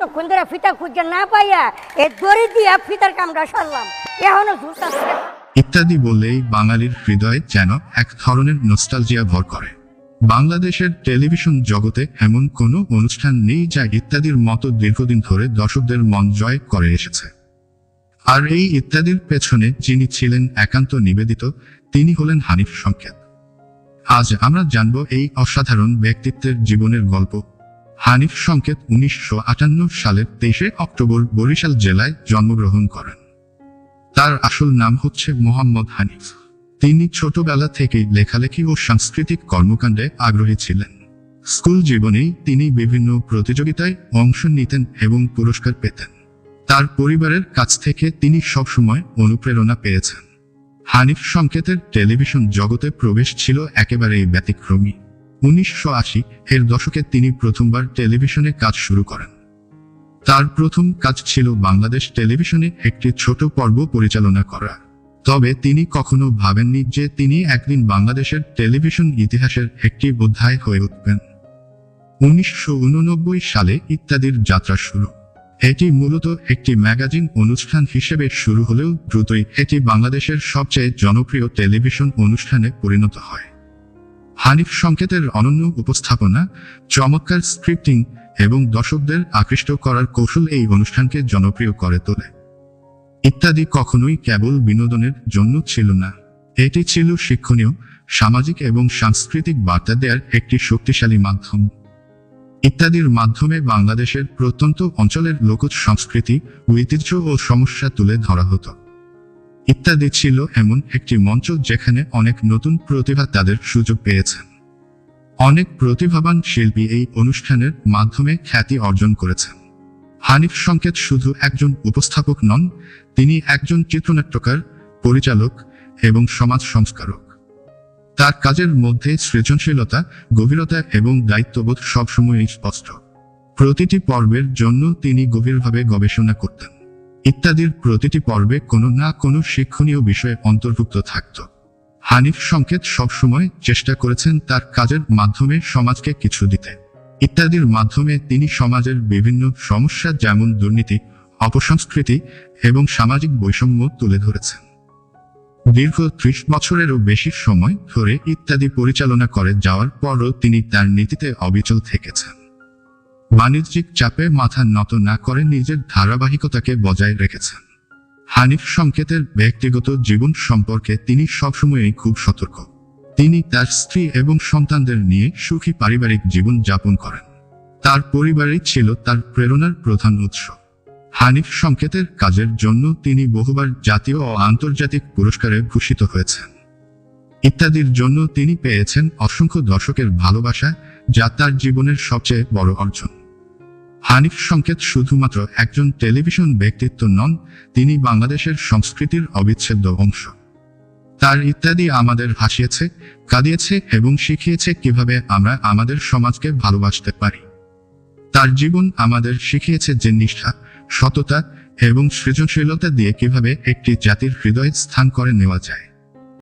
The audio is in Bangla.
তখন ধরে ফিতা খুঁজে না পাইয়া এ দড়ি দিয়া ফিতার কামটা সারলাম। এখনও ঝুলতাছে। ইত্যাদি বললেই বাঙালির হৃদয়ে যেন এক ধরনের নস্টালজিয়া ভর করে। বাংলাদেশের টেলিভিশন জগতে এমন কোনো অনুষ্ঠান নেই যা ইত্যাদির মতো দীর্ঘদিন ধরে দর্শকদের মন জয় করে এসেছে। আর এই ইত্যাদির পেছনে যিনি ছিলেন একান্ত নিবেদিত, তিনি হলেন হানিফ সংকেত। আজ আমরা জানব এই অসাধারণ ব্যক্তিত্বের জীবনের গল্প। হানিফ সংকেত উনিশশো আটান্ন সালের তেইশে অক্টোবর বরিশাল জেলায় জন্মগ্রহণ করেন। তার আসল নাম হচ্ছে মোহাম্মদ হানিফ। তিনি ছোটবেলা থেকেই লেখালেখি ও সাংস্কৃতিক কর্মকাণ্ডে আগ্রহী ছিলেন। স্কুল জীবনেই তিনি বিভিন্ন প্রতিযোগিতায় অংশ নিতেন এবং পুরস্কার পেতেন। তার পরিবারের কাছ থেকে তিনি সবসময় অনুপ্রেরণা পেয়েছেন। হানিফ সংকেতের টেলিভিশন জগতে প্রবেশ ছিল একেবারেই ব্যতিক্রমী। উনিশশো আশি এর দশকে তিনি প্রথমবার টেলিভিশনে কাজ শুরু করেন। তার প্রথম কাজ ছিল বাংলাদেশ টেলিভিশনে একটি ছোট পর্ব পরিচালনা করা। তবে তিনি কখনো ভাবেননি যে তিনি একদিন বাংলাদেশের টেলিভিশন ইতিহাসের একটি অধ্যায় হয়ে উঠবেন। উনিশশো উননব্বই সালে ইত্যাদির যাত্রা শুরু। এটি মূলত একটি ম্যাগাজিন অনুষ্ঠান হিসেবে শুরু হলেও দ্রুতই এটি বাংলাদেশের সবচেয়ে জনপ্রিয় টেলিভিশন অনুষ্ঠানে পরিণত হয়। হানিফ সংকেতের অনন্য উপস্থাপনা, চমৎকার স্ক্রিপ্টিং এবং দর্শকদের আকৃষ্ট করার কৌশল এই অনুষ্ঠানকে জনপ্রিয় করে তোলে। ইত্যাদি কখনোই কেবল বিনোদনের জন্য ছিল না। এটি ছিল শিক্ষণীয়, সামাজিক এবং সাংস্কৃতিক বার্তা দেওয়ার একটি শক্তিশালী মাধ্যম। ইত্যাদির মাধ্যমে বাংলাদেশের প্রত্যন্ত অঞ্চলের লোকজ সংস্কৃতি, ঐতিহ্য ও সমস্যা তুলে ধরা হতো। ইত্যাদি ছিল এমন একটি মঞ্চ যেখানে অনেক নতুন প্রতিভা তাদের সুযোগ পেয়েছেন অনেক প্রতিভাবান শিল্পী এই অনুষ্ঠানের মাধ্যমে খ্যাতি অর্জন করেছেন। হানিফ সংকেত শুধু একজন উপস্থাপক নন, তিনি একজন চিত্রনাট্যকার, পরিচালক এবং সমাজ সংস্কারক। তার কাজের মধ্যে সৃজনশীলতা, গভীরতা এবং দায়িত্ববোধ সবসময়ই স্পষ্ট। প্রতিটি পর্বের জন্য তিনি গভীরভাবে গবেষণা করতেন। ইত্যাদির প্রতিটি পর্বে কোনো না কোনো শিক্ষণীয় বিষয়ে অন্তর্ভুক্ত থাকত। হানিফ সংকেত সবসময় চেষ্টা করেছেন তার কাজের মাধ্যমে সমাজকে কিছু দিতে। ইত্যাদির মাধ্যমে তিনি সমাজের বিভিন্ন সমস্যা যেমন দুর্নীতি, অপসংস্কৃতি এবং সামাজিক বৈষম্য তুলে ধরেছেন। দীর্ঘ ত্রিশ বছরেরও বেশি সময় ধরে ইত্যাদি পরিচালনা করে যাওয়ার পরও তিনি তার নীতিতে অবিচল থেকেছেন। বাণিজ্যিক চাপে মাথা নত না করে নিজের ধারাবাহিকতাকে বজায় রেখেছেন। হানিফ সংকেতের ব্যক্তিগত জীবন সম্পর্কে তিনি সবসময়ই খুব সতর্ক। তিনি তার স্ত্রী এবং সন্তানদের নিয়ে সুখী পারিবারিক জীবন যাপন করেন। তার পরিবারই ছিল তার প্রেরণার প্রধান উৎস। হানিফ সংকেতের কাজের জন্য তিনি বহুবার জাতীয় ও আন্তর্জাতিক পুরস্কারে ভূষিত হয়েছেন। ইত্যাদির জন্য তিনি পেয়েছেন অসংখ্য দর্শকের ভালোবাসা, যা তার জীবনের সবচেয়ে বড় অর্জন। হানিফ সংকেত শুধুমাত্র একজন টেলিভিশন ব্যক্তিত্ব নন, তিনি বাংলাদেশের সংস্কৃতির অবিচ্ছেদ্য অংশ। তার ইত্যাদি আমাদের হাসিয়েছে, কাঁদিয়েছে এবং শিখিয়েছে কীভাবে আমরা আমাদের সমাজকে ভালোবাসতে পারি। তার জীবন আমাদের শিখিয়েছে যে নিষ্ঠা, সততা এবং সৃজনশীলতা দিয়ে কীভাবে একটি জাতির হৃদয়ে স্থান করে নেওয়া যায়।